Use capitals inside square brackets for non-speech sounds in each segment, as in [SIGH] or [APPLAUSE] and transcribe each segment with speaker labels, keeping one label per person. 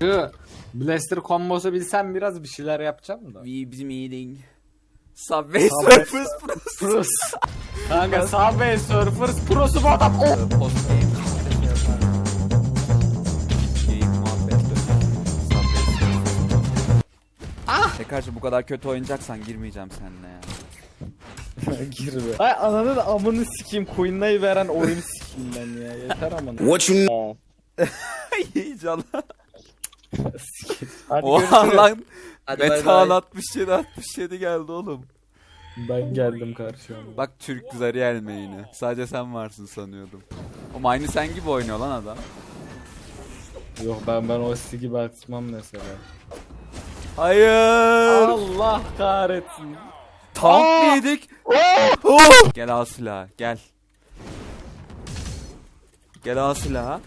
Speaker 1: Geliyorum.
Speaker 2: Şu Blaster kombosu bilsem biraz bir şeyler yapacağım da.
Speaker 3: We be meeting. Subway
Speaker 2: Subway-
Speaker 3: Surfers Pros.
Speaker 2: Pros. [LAUGHS] Kanka Subway Surfers Pro'su bu adam. Oh.
Speaker 3: Surfers. Ah! Tekrarca bu kadar kötü oynayacaksan girmeyeceğim seninle ya.
Speaker 2: Gir be. Ay ananı da amını sikeyim. Queen'layı veren oyunu sikeyim ben ya. Yeter amına.
Speaker 4: What you [LAUGHS]
Speaker 3: Heyecanlı.
Speaker 2: Hadi
Speaker 3: Oha
Speaker 2: görüşürüz.
Speaker 3: lan.
Speaker 1: Hadi bay
Speaker 3: Metehan
Speaker 1: bay.
Speaker 3: 67 67 geldi oğlum.
Speaker 2: Ben geldim karşıma.
Speaker 3: Bak Türk Zariel main'i. Sadece sen varsın sanıyordum. O aynı sen gibi oynuyor lan adam.
Speaker 2: Yok ben ben o siki gibi atmam mesela.
Speaker 3: Hayır.
Speaker 2: Allah kahretsin.
Speaker 3: Tank mı yedik? Oh! Gel al silahı gel. Gel al silahı.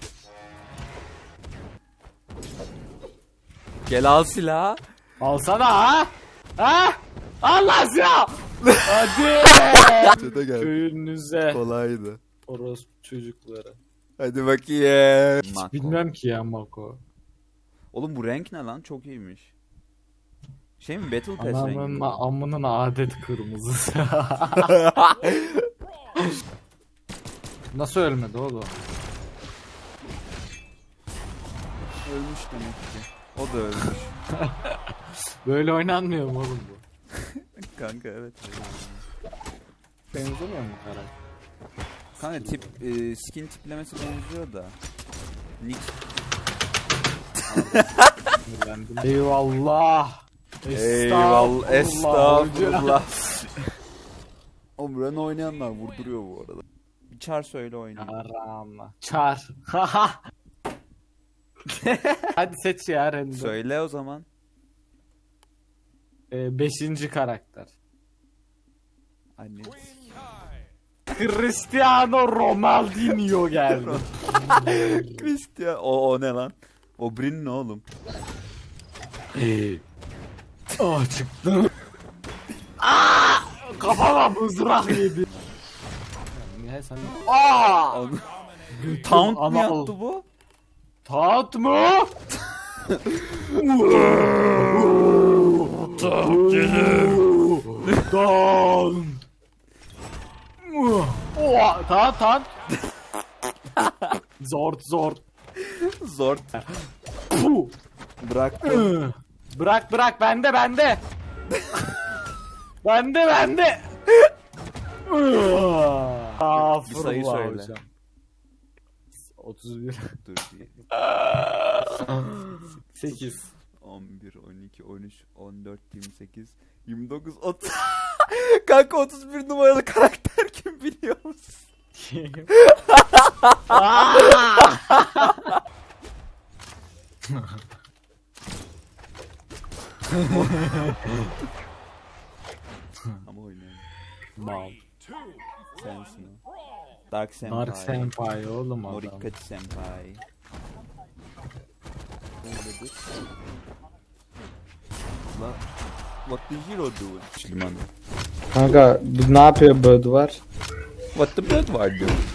Speaker 3: Gel al silahı.
Speaker 2: Alsana ha. Ha? Allah ya. Hadi. [LAUGHS]
Speaker 3: Çete gel.
Speaker 2: Köyünüze.
Speaker 3: Kolaydı.
Speaker 2: Orospu çocukları.
Speaker 3: Hadi bakayım. Mako.
Speaker 2: Bilmem ki ya Mako.
Speaker 3: Oğlum bu renk ne lan? Çok iyiymiş. Şey mi Battle Pass rengi?
Speaker 2: Anamın
Speaker 3: mi?
Speaker 2: amının adet kırmızısı. [LAUGHS] Nasıl ölmedi oğlum?
Speaker 3: Ölmüş demek ki. O da ölmüş. [LAUGHS]
Speaker 2: Böyle oynanmıyor mu oğlum bu? [LAUGHS]
Speaker 3: Kanka evet.
Speaker 2: Benzemiyor mu karakter?
Speaker 3: Kanka tip e, skin tiplemesi benziyor da. Nick
Speaker 2: Sinirlendim. [LAUGHS] Eyvallah.
Speaker 3: Eyvallah. Estağfurullah.
Speaker 2: hocam.
Speaker 3: o Buranın oynayanlar vurduruyor bu arada. Bir çar söyle oynayayım.
Speaker 2: Aramla. Çar. [LAUGHS] Hadi seç ya Rendo.
Speaker 3: Söyle o zaman.
Speaker 2: Ee, beşinci karakter.
Speaker 3: Anne.
Speaker 2: Cristiano Ronaldinho geldi. [LAUGHS]
Speaker 3: Christian. O, o ne lan? O Brin ne oğlum?
Speaker 2: Ah çıktı. [LAUGHS] Aa! Kafama mızrak yedi. Niye sen? Aa!
Speaker 3: Taunt mu yaptı bu?
Speaker 2: Taat mı? Don. Oha, taat taat. Zort zort.
Speaker 3: Zor.
Speaker 2: Puh.
Speaker 3: Bıraktım.
Speaker 2: Bırak bırak bende bende. bende bende.
Speaker 3: Bir sayı söyle.
Speaker 2: Hocam. 31
Speaker 3: Dur [LAUGHS] bir.
Speaker 2: 8
Speaker 3: 11, 12, 13, 14, 28, 29, 30. Kanka 31 numaralı karakter kim biliyor musun? [LAUGHS] Ama oynayalım.
Speaker 2: Mal.
Speaker 3: Sensin o. Dark Senpai.
Speaker 2: Dark Senpai oğlum adam.
Speaker 3: Morikati Senpai. Öyledir. La, what the hero doing? Müslüman.
Speaker 2: Kanka ne yapıyor Böd var?
Speaker 3: What the bird var doing?